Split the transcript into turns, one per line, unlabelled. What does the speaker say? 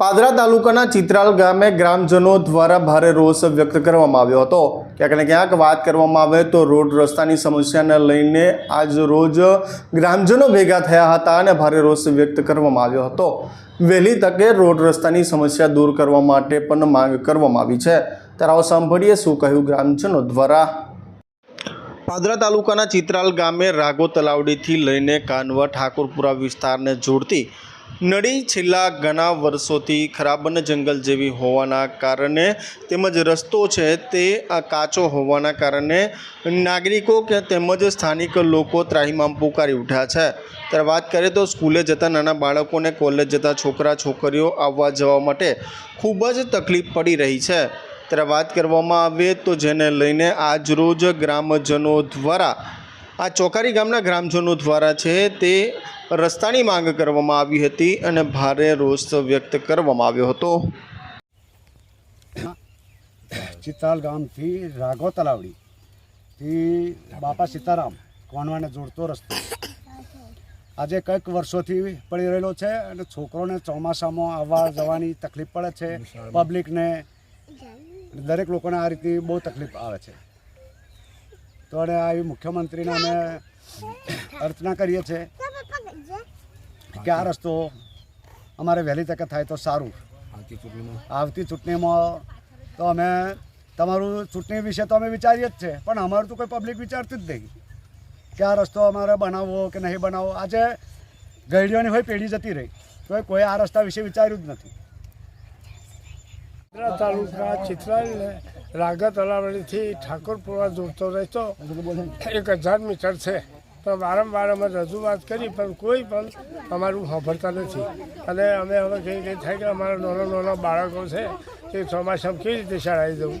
પાદરા તાલુકાના ચિત્રાલ ગામે ગ્રામજનો દ્વારા ભારે રોષ વ્યક્ત કરવામાં આવ્યો હતો. ક્યાંક ને ક્યાંક વાત કરવામાં આવે તો રોડ રસ્તાની સમસ્યાને લઈને આજ રોજ ગ્રામજનો ભેગા થયા હતા અને ભારે રોષ વ્યક્ત કરવામાં આવ્યો હતો. વહેલી તકે રોડ રસ્તાની સમસ્યા દૂર કરવા માટે પણ માંગ કરવામાં આવી છે. ત્યારે આવો સાંભળીએ શું કહ્યું ગ્રામજનો દ્વારા. પાદરા તાલુકાના ચિત્રાલ ગામે રાગો તલાવડીથી લઈને કાનવા ઠાકોરપુરા વિસ્તારને જોડતી નદી છેલ્લા ઘણા વર્ષોથી ખરાબન જંગલ જેવી હોવાના કારણે તેમજ રસ્તો છે તે આ કાચો હોવાના કારણે નાગરિકો કે તેમજ સ્થાનિક લોકો ત્રાહીમામ પુકારી ઉઠ્યા છે. ત્યારે વાત કરીએ તો સ્કૂલે જતા નાના બાળકોને કોલેજ જતા છોકરા છોકરીઓ આવવા જવા માટે ખૂબ જ તકલીફ પડી રહી છે. ત્યારે વાત કરવામાં આવે તો જેને લઈને આજરોજ ગ્રામજનો દ્વારા આ ચોકારી ગામના ગ્રામજનો દ્વારા છે તે રસ્તાની માંગ કરવામાં આવી હતી અને ભારે રોષ વ્યક્ત કરવામાં આવ્યો હતો.
ચિત્તાલ ગામથી રાઘવ તલાવડીથી બાપા સીતારામ કોનવાને જોડતો રસ્તો. આજે કંઈક વર્ષોથી પડી રહેલો છે અને છોકરોને ચોમાસામાં આવવા જવાની તકલીફ પડે છે. પબ્લિકને દરેક લોકોને આ રીતની બહુ તકલીફ આવે છે. તો અને આવી મુખ્યમંત્રીને અમે અર્ચના કરીએ છીએ કે આ રસ્તો અમારે વહેલી તકે થાય તો સારું. આવતી ચૂંટણીમાં. તો અમે તમારું ચૂંટણી વિશે તો અમે વિચારીએ જ છે પણ અમારું તો કોઈ પબ્લિક વિચારતી જ નહીં કે આ રસ્તો અમારે બનાવવો કે નહીં બનાવવો. આજે ગઈડીઓની હોય પેઢી જતી રહી તો કોઈ આ રસ્તા વિશે વિચાર્યું જ નથી.
તાલુકા ચિત્રાલને રાગા તલાવડીથી ઠાકોરપુરા જોડતો રહેતો. એક હજાર મીટર છે. પણ વારંવાર અમે રજૂઆત કરી, પણ કોઈ પણ અમારું સાંભળતા નથી. અને અમે હવે કંઈ કંઈ થાય કે અમારા નાના નાના બાળકો છે તે ચોમાસામાં કેવી રીતે શાળાએ જવું?